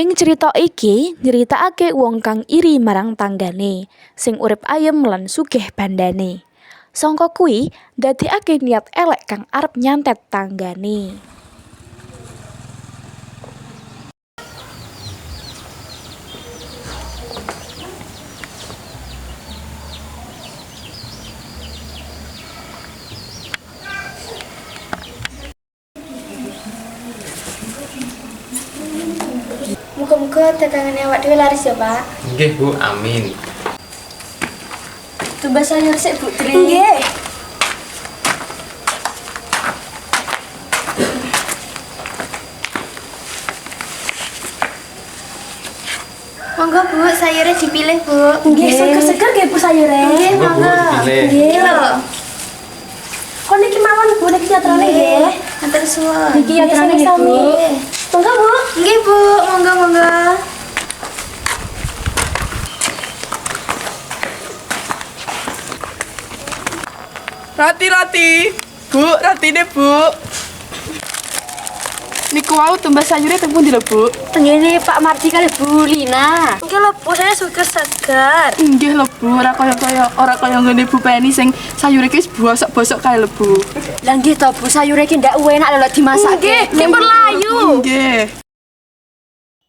Ing crita iki nyritakake wong kang iri marang tanggane sing urip ayem lan sugih bandane. Sangka kuwi ndadekake niat elek kang arep nyantet tanggane. Dagangannya awak dhewe laris ya, Pak. Nggih, Bu. Amin. Tumbas sayur sik, Bu Tri. Nggih. Monggo, Bu, sayurnya dipilih, Bu. Nggih, seger-seger nggih Bu sayure. Nggih, Monggo. Nggih, lho. Kok niki mawon Bu niki nyatrane nggih. Matur suwun. Niki nyatrane nggih Bu. Monggo Bu. Nggih, Bu. Monggo, monggo. Rati rati, bu, ratine bu. Niku wau tumbas sayurnya tepung di Bu. Tenggene Pak Marti kali Bu Lina. Nggih lho, Bu, saya suka segar. Nggih lho Bu, ora kaya kaya ora kaya ngene Bu Penny sing sayure ki wis bosok-bosok kae lho Bu. Lah nggih to Bu sayure ki ndak enak lho dimasake. Nggih, berlayu. Nggih.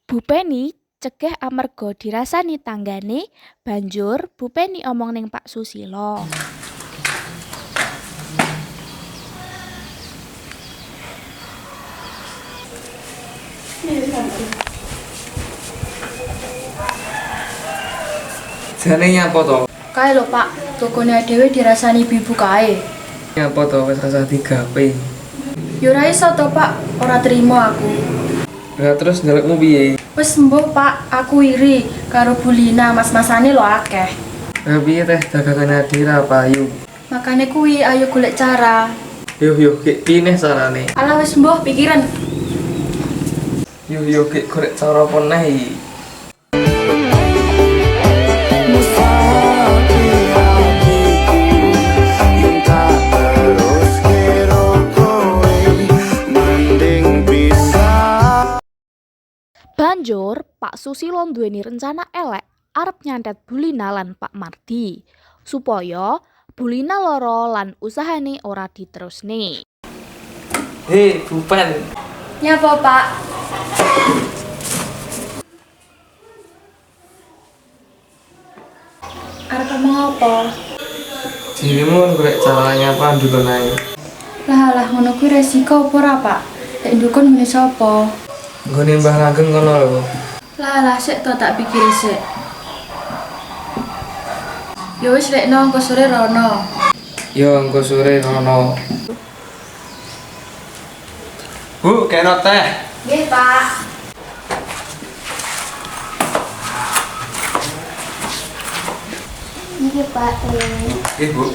Bu Penny cegah amarga dirasani tanggane, banjur Bu Penny omong ning Pak Susilo. Jane nyapa to? Kae lho Pak, tokone dhewe dirasani ibu kae. Nyapa to wis rasa digawe. Yo ora iso to Pak, ora trimo aku. Lah terus njalukmu piye? Wis sembuh Pak, aku iri karo Bu Lina, mas-masane lho akeh. Lah piye teh dagangan Adira payu? Makane kuwi ayo golek cara. Yo yo kek piye carane? Alah wis sembuh pikiran. Yo yo kek korek cara bisa Banjur Pak Susilo duweni rencana elek arep nyantet Bulina lan Pak Mardi supaya Bulina loro lan usahane ora diterusne. Hei, Bupen. Nyapa Pak? Ngomong apa? Dirimu korek caranya apa dulu nae? Lah lah ngono kuwi resiko apa ora, Pak? Nek ndukun ngene sapa? Nggone Mbah Langgeng kono lho. Lah lah sik to tak pikir sik. Ya wis rekno engko sore rono. Yo engko sore rono. Bu, kena teh. Nggih, Pak. Nggih, Pak. Nggih, Bu.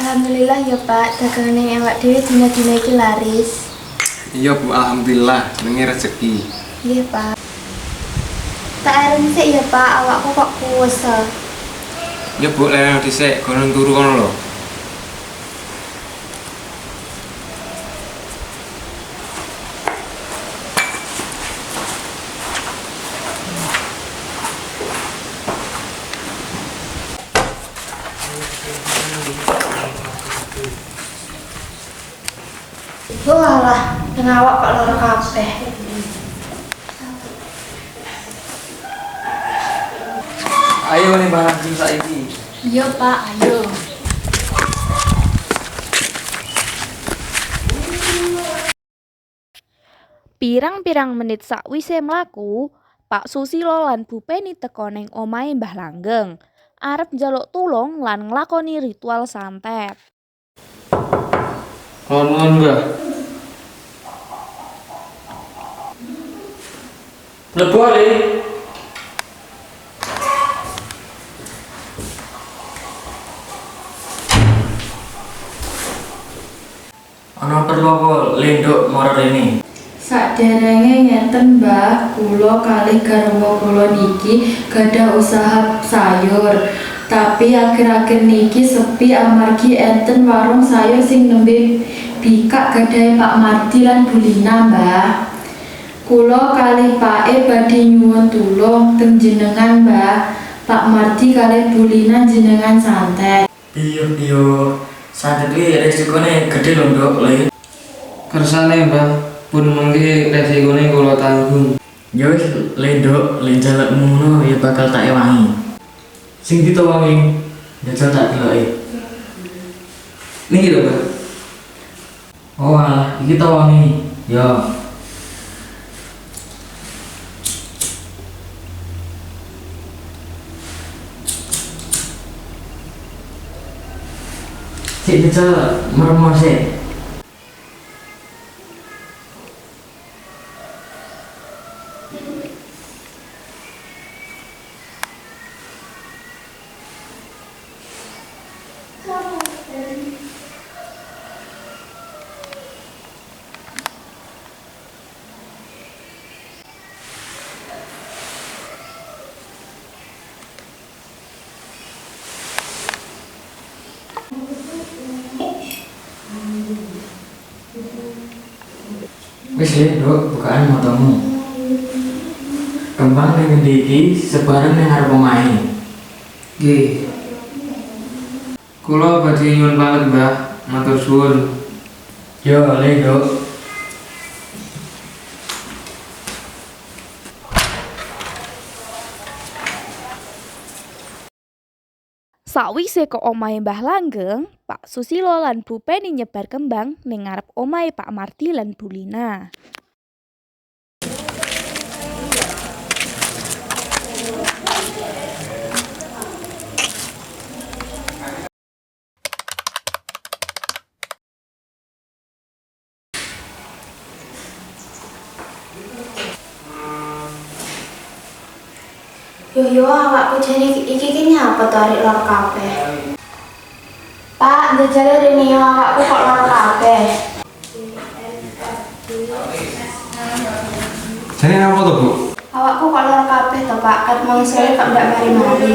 Alhamdulillah ya, Pak. Dagangannya awak dhewe dina-dina iki laris. Iya, Bu, alhamdulillah nengi rezeki. Nggih, Pak. Tak aren sik ya, Pak. Awakku kok kuwesel. Ya, Bu, leren dhisik, gunung turu kono lho. Walah, nang awak kok lara kabeh. Ayo nih Mbah Langgeng saiki. Pak, ayo. Pirang-pirang menit sakwise mlaku, Pak Susilo lan Bu Penny teka ning omahe Mbah Langgeng. Arep njaluk tulung lan nglakoni ritual santet. Nuwun, Mbah. Lebu Ana perlu apa lenduk marah ini? Saderenge ngenten Mbah, kula kalih garwa kula niki gadah usaha sayur. Tapi akhir-akhir niki sepi amargi enten warung sayur sing nembe bikak gadahe Pak Mardi lan Bu Lina, Mbah. Kulo kalih Pak E badhe nyuwun tulung teng jenengan Mbah. Pak Mardi kalih Bulina jenengan santet. Iya iya. Santet kuwi resikone gede lho nduk. Kersane mbah pun mengki resikone kula tanggung. Ya wis le nduk, le jalukmu ngono ya bakal tak ewangi. Sing ditawangi jajal tak deloki. Niki lho mbah. Oh alah, iki tawangi. Ya. Cik jajal meremos. Wis le nduk, bukaan motomu. Kembang ning ngendi iki sebareng ning arep omahe. Nggih. Kula badhe nyuwun pamit mbah, matur suwun. Yo le nduk. Sakwise ke omahe Mbah Langgeng, Pak Susilo lan Bu Peni nyebar kembang ning ngarep omahe Pak Mardi lan Bu Lina. Yo yo awakku jane iki iki nyapa to arek lor kabeh. Pak, njajale rene yo awakku kok lor kabeh. Jane apa to, Bu? Awakku kok lor kabeh to, Pak. Kat mau sore kok ndak mari-mari.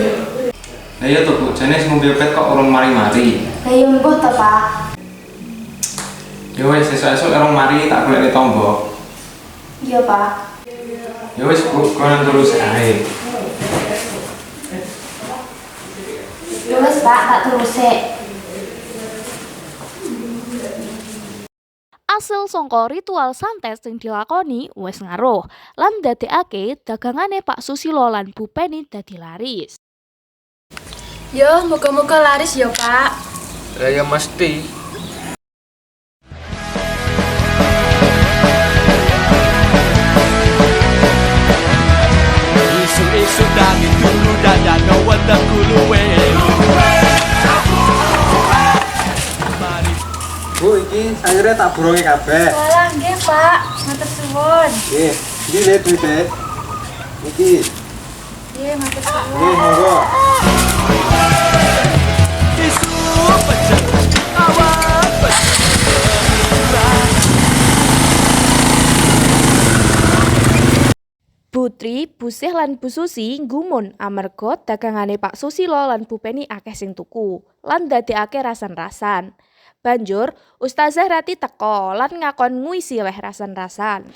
Lah iya to Bu, jane sing mobil pet kok urung mari-mari. Lah yo mbuh to, Pak. Ya wis esuk-esuk urung mari tak golek tombo. Iya, Pak. Ya wis Bu, kono terus ae. Ya Pak, tak terus sik. Asil sangka ritual santet sing dilakoni wis ngaruh lan ndadekake dagangane Pak Susilo lan Bu Peni dadi laris. Yo, moga-moga laris ya, Pak. Lah ya mesti. Isu-isu dari dulu dan ada wanda kuluwe sayurnya tak burongi kabeh. Walah, nggih, Pak. Matur suwun. Nggih, iki le duite. Iki. Nggih, matur suwun. Nggih, monggo. Isu pecah pecah Putri, Busih lan Bu Susi nggumun amarga dagangane Pak Susilo lan Bu Peni akeh sing tuku lan ndadekake rasan-rasan. Banjur Ustazah Rati teko lan ngakon nguisi leh rasan-rasan.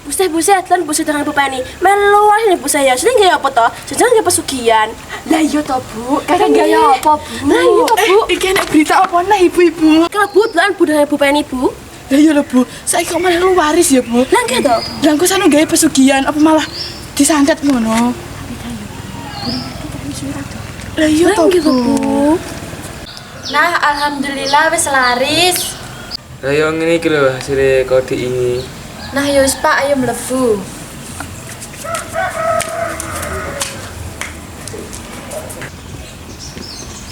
Buset buset lan buset dengan Bu Penny. Melu ini Bu saya. Sini gaya apa toh? Jajan gaya pesugihan. Lah iya to, Bu. Kakek gaya apa, Bu? Lah iya toh, Bu. Eh, iki enek berita apa nah ibu-ibu? Kebetulan budaya Bu Penny Bu. Lah iya lho, Bu. Saiki kok malah lu waris ya, Bu. Lah gitu. Lah engko sana gawe pesugihan apa malah disantet ngono? Lah iya Lah to, gitu, Bu. Nah, alhamdulillah wis laris. Lah ya ngene iki lho hasil kode ini. Nah, ya wis Pak, ayo mlebu.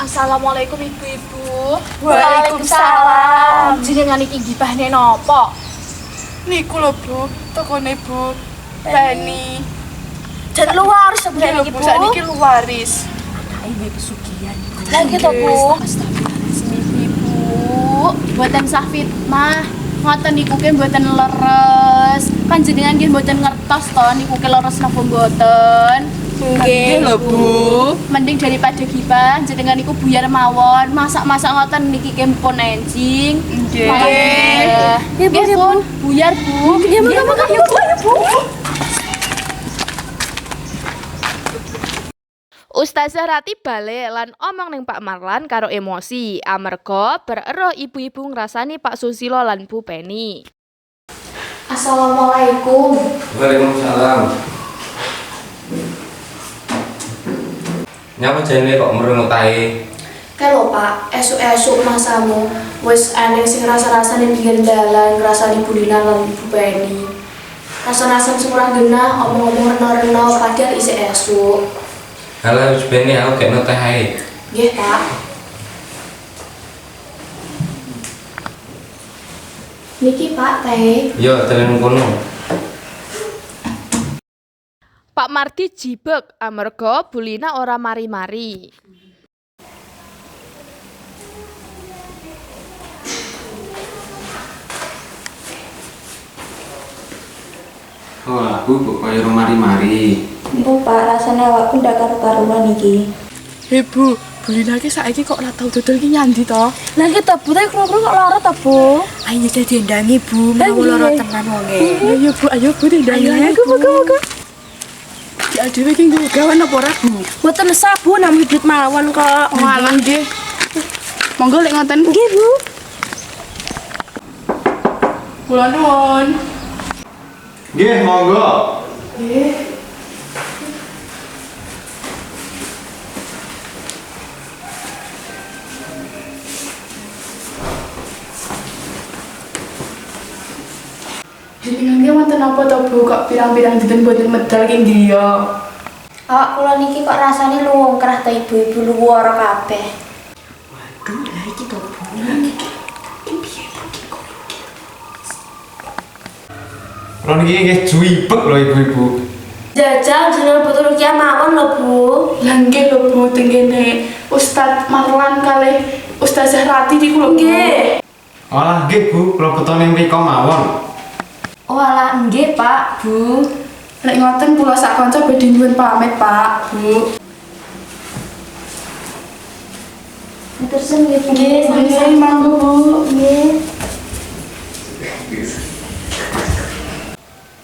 Assalamualaikum ibu-ibu. Waalaikumsalam. Jenengan iki gibahne napa? Niku lho, Bu. Tokone Bu. Penny. Dan luar Iki sebenarnya lho, iki Bu. Bu. Sakniki lu waris. Lah gitu Bu. Ibu, buatan sah fitnah. Ngoten niku ke mboten leres. Panjenengan nggih mboten ngertos to niku ke leres napa mboten. Nggih lho, Bu. Mending daripada gibah jenengan iku buyar mawon, masak-masak ngoten niki kempon enjing. Nggih. Nggih, Nggih, Pun. Buyar, Bu. Ya monggo monggo Bu, ayo Bu. Ustazah Rati balik lan omong ning Pak Marlan karo emosi amarga bereroh ibu-ibu ngrasani Pak Susilo lan Bu Penny. Assalamualaikum. Waalaikumsalam. Nyapa jane kok merungut tae? Kalau Pak, esuk-esuk masamu wis aneh sing rasa-rasa ning pinggir dalan ngrasani bulinan lan Ibu Penny. Rasa-rasa sing ora genah omong-omong reno-reno padahal isih esuk. Halah wis bene aku gak teh ae. Nggih, Pak. Niki Pak teh. Yo dalan kono. Pak Mardi jibek amarga bulina ora mari-mari. Oh, aku kok kaya mari-mari. Bu Pak, rasane awakku ndak karo-karuan iki. Hei Bu, Bulina ki saiki kok ora tau dodol ki nyandi to? Lah kita Bu tapi kok kok lara ta Bu? Ayo dadi ndangi Bu, mau lara tenan wonge. Ayo Bu, ayo Bu dindangi. Ayo, ayo, Moga moga. Ki adewe ki nggo gawan apa ora Bu? Mboten sabu namung hibrit mawon kok. Walah nggih. Monggo lek ngoten. Nggih Bu. Kula nuwun. Nggih, monggo. Jenengan wonten apa to Bu kok pirang-pirang dinten boten medal ki griya? Awak kula niki kok rasane luwung kerah ta ibu-ibu luwara kabeh. Kalau niki nggih juwibek lho ibu-ibu. Jajal jenengan betul rukiah mawon lho Bu. Lah nggih lho Bu tengene Ustaz Marwan kalih Ustazah Rati di kula Nggih. Olah nggih Bu, kula betone mriko mawon. Oh alah nggih Pak, Bu. Lek ngoten kula sak kanca badhe nyuwun pamit Pak, Bu. Terus nggih Bu. Nggih, nggih mangga Bu. Nggih.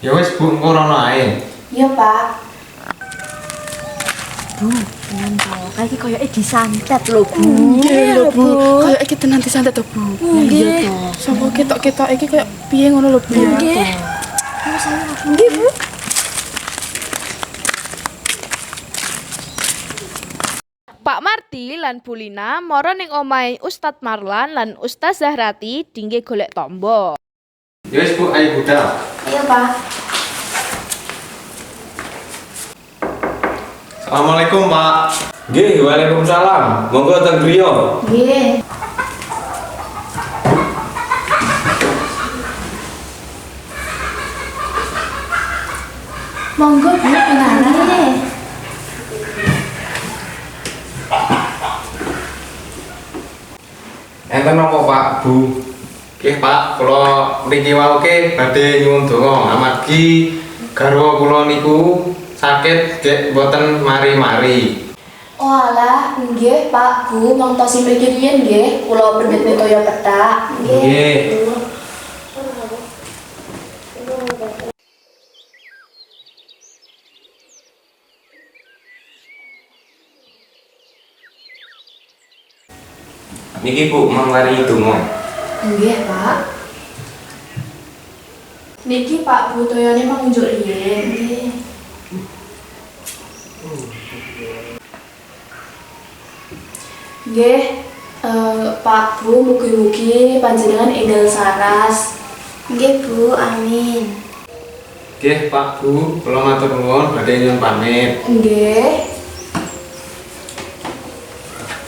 Ya wis Bu, engko rono ae. Iya, Pak. Kayak koyoke disantet lho Bu. Nggih lho Bu. Kayak iki tenan disantet to Bu. Nggih. Sapa ketok-ketok iki kayak piye ngono lho Bu. Nggih. Nggih Bu. Pak Mardi lan Bulina mara ning omahe Ustadz Marlan lan Ustazah Rati dingge golek tombo. Ya wis Bu, ayo budal. Iya, Pak. Assalamualaikum Pak. Nggih, Waalaikumsalam. Monggo teng griya. Nggih. Monggo Bu, pinane. Enten apa Pak, Bu? Nggih Pak, kula mriki wauke badhe nyuwun donga amargi garwa kula niku sakit gek boten mari-mari. Oh alah, nggih Pak Bu, mongtosi mriki riyin nggih, kula pendhet toya petak. Nggih. Bu. Niki Bu, mangwari donga. Nggih, Pak. Niki Pak Bu toyone mangunjuk riyin. Nggih. Nggih, eh, Pak Bu mugi-mugi panjenengan enggal saras. Nggih, Bu. Amin. Nggih Pak Bu, kula matur nuwun badhe nyuwun pamit. Nggih.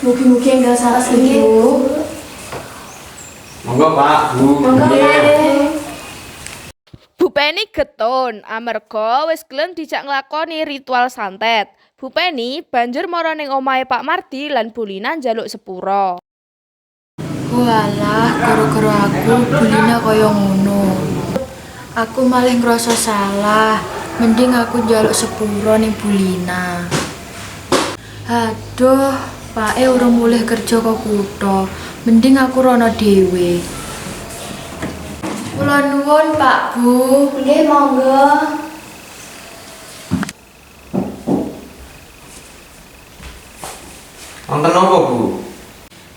Mugi-mugi enggal saras nggih, Bu. Monggo Pak Bu. Monggo, Pak. Bu Penny getun amarga wis gelem dijak nglakoni ritual santet. Bu Penny banjur mara ning omahe Pak Mardi lan Bulina njaluk sepuro. Walah, gara-gara aku bulina kaya ngono. Aku malah ngerasa salah. Mending aku njaluk sepuro ning Bulina. Aduh, Pak E urung mulih kerja kok kutho. Mending aku rono dhewe. Kula nuwun, Pak Bu. Nggih, monggo. Wonten apa, Bu?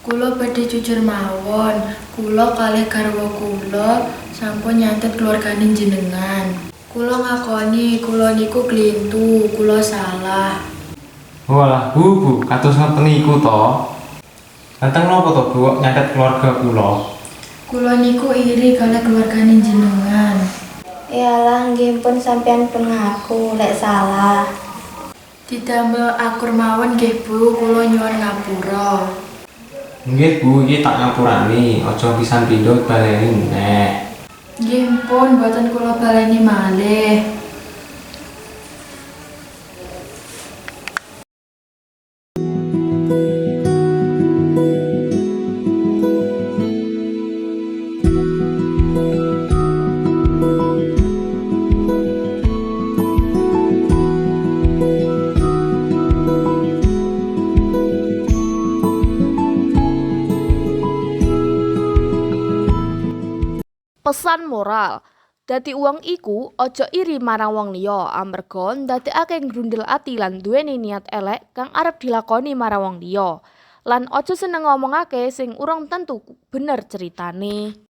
Kula badhe jujur mawon. Kula kalih garwa kula sampun nyantet keluargane jenengan. Kula ngakoni kula niku klintu, kula salah. Walah, Bu, Bu, kados ngoten niku to. Ganteng napa to, Bu, nyatet keluarga kula? Kula niku iri kalih keluargane jenengan. Yalah, nggih pun sampean pun ngaku lek salah. Didamel akur mawon nggih Bu, kula nyuwun ngapura. Nggih, Bu, iki tak ngapurani, aja pisan pindho baleni nek. Nggih pun boten kula baleni malih. Pesan moral. Dadi wong iku aja iri marang wong liya amarga ndadekake grundel ati lan duweni niat elek kang arep dilakoni marang wong liya. Lan aja seneng ngomongake sing urung tentu bener ceritane.